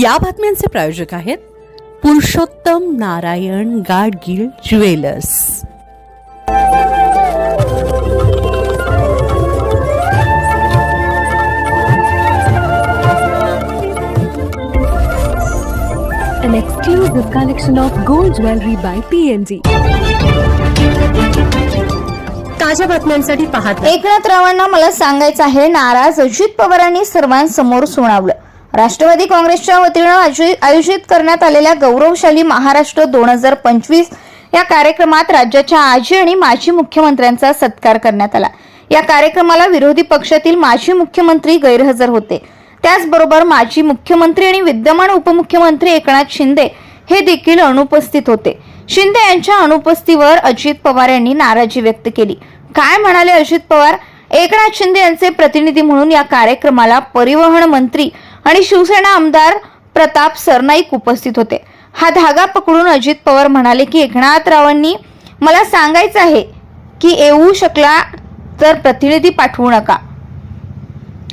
या बातम्यांचे प्रायोजक आहेत Purushottam Narayan Gadgil jewellers. An exclusive collection of gold jewelry by PNG. ताज्या बातम्यांसाठी पाहत एकनाथ रावांना मला सांगायचं आहे नाराज अजित पवारांनी सर्वांसमोर सुनावलं. राष्ट्रवादी काँग्रेसच्या वतीनं आयोजित करण्यात आलेल्या गौरवशाली महाराष्ट्र दोन हजार पंचवीस या कार्यक्रमात राज्याच्या आजी आणि माजी मुख्यमंत्र्यांचा सत्कार करण्यात आला. या कार्यक्रमाला विरोधी पक्षातील माजी मुख्यमंत्री गैरहजर होते. त्याचबरोबर माजी मुख्यमंत्री आणि विद्यमान उपमुख्यमंत्री एकनाथ शिंदे हे देखील अनुपस्थित होते. शिंदे यांच्या अनुपस्थितीवर अजित पवार यांनी नाराजी व्यक्त केली. काय म्हणाले अजित पवार? एकनाथ शिंदे यांचे प्रतिनिधी म्हणून या कार्यक्रमाला परिवहन मंत्री आणि शिवसेना आमदार प्रताप सरनाईक उपस्थित होते. हा धागा पकडून अजित पवार म्हणाले की एकनाथरावांनी मला सांगायचं आहे की येऊ शकला तर प्रतिनिधी पाठवू नका.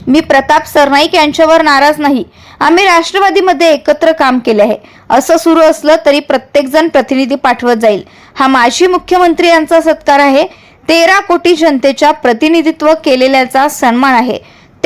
मी प्रताप सरनाईक यांच्यावर नाराज नाही. आम्ही राष्ट्रवादीमध्ये एकत्र काम केले आहे. असं सुरू असलं तरी प्रत्येकजण प्रतिनिधी पाठवत जाईल. हा माजी मुख्यमंत्री यांचा सत्कार आहे. तेरा कोटी जनतेच्या प्रतिनिधित्व केलेल्याचा सन्मान आहे.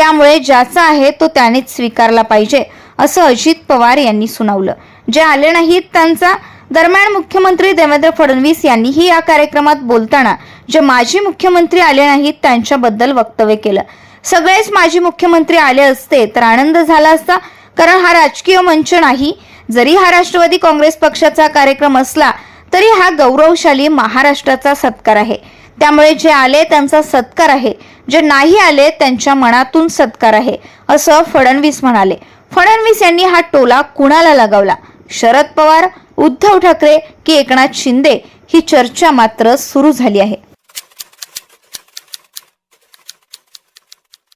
त्यामुळे ज्याचा आहे तो त्यानेच स्वीकारला पाहिजे असं अजित पवार यांनी सुनावलं. जे आले नाहीत त्यांचा दरम्यान मुख्यमंत्री देवेंद्र फडणवीस यांनीही या कार्यक्रमात बोलताना जे माजी मुख्यमंत्री आले नाहीत त्यांच्याबद्दल वक्तव्य केलं. सगळेच माजी मुख्यमंत्री आले असते तर आनंद झाला असता कारण हा राजकीय मंच नाही. जरी हा राष्ट्रवादी काँग्रेस पक्षाचा कार्यक्रम असला तरी हा गौरवशाली महाराष्ट्राचा सत्कार आहे. त्यामुळे जे आले त्यांचा सत्कार आहे. जे नाही आले त्यांच्या मनातून सत्कार आहे. असं फडणवीस म्हणाले. फडणवीस यांनी हा टोला कुणाला लगावला? शरद पवार उद्धव ठाकरे की एकनाथ शिंदे? ही चर्चा मात्र सुरू झाली आहे.